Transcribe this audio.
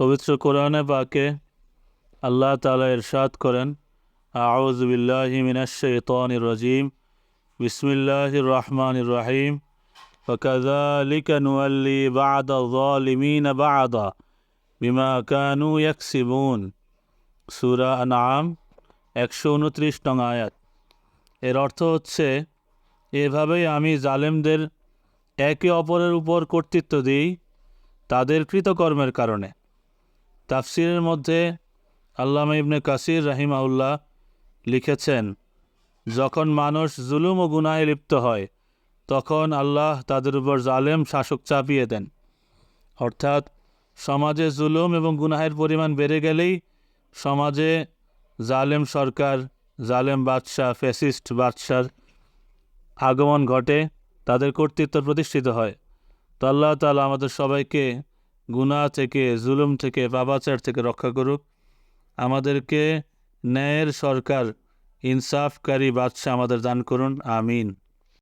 পবিত্র কোরআনে পাকে আল্লাহ তালা ইরশাদ করেন আউজবিল্লাহি মিনাশাইতানির রাজিম বিসমিল্লাহির রহমানির রহিম وكذلك نولي بعد الظالمين بعضا বিমা কানু ইয়াকসিবুন সুরা আনাম একশো উনত্রিশ নং আয়াত এর অর্থ হচ্ছে এভাবেই আমি জালেমদের একে অপরের উপর কর্তৃত্ব দিই তাদের কৃতকর্মের কারণে তাফসিরের মধ্যে আল্লামা ইবনে কাসির রাহিমাউল্লাহ লিখেছেন, যখন মানুষ জুলুম ও গুনায় লিপ্ত হয়, তখন আল্লাহ তাদের উপর জালেম শাসক চাপিয়ে দেন। অর্থাৎ সমাজে জুলুম এবং গুনাহের পরিমাণ বেড়ে গেলেই সমাজে জালেম সরকার, জালেম বাদশাহ, ফ্যাসিস্ট বাদশার আগমন ঘটে, তাদের কর্তৃত্ব প্রতিষ্ঠিত হয়। তো আল্লাহ তালা আমাদের সবাইকে গুনাহ থেকে, জুলুম থেকে, বাবাচার থেকে রক্ষা করুক। আমাদেরকে ন্যায়ের সরকার, ইনসাফকারী বাদশাহ আমাদের দান করুন। আমিন।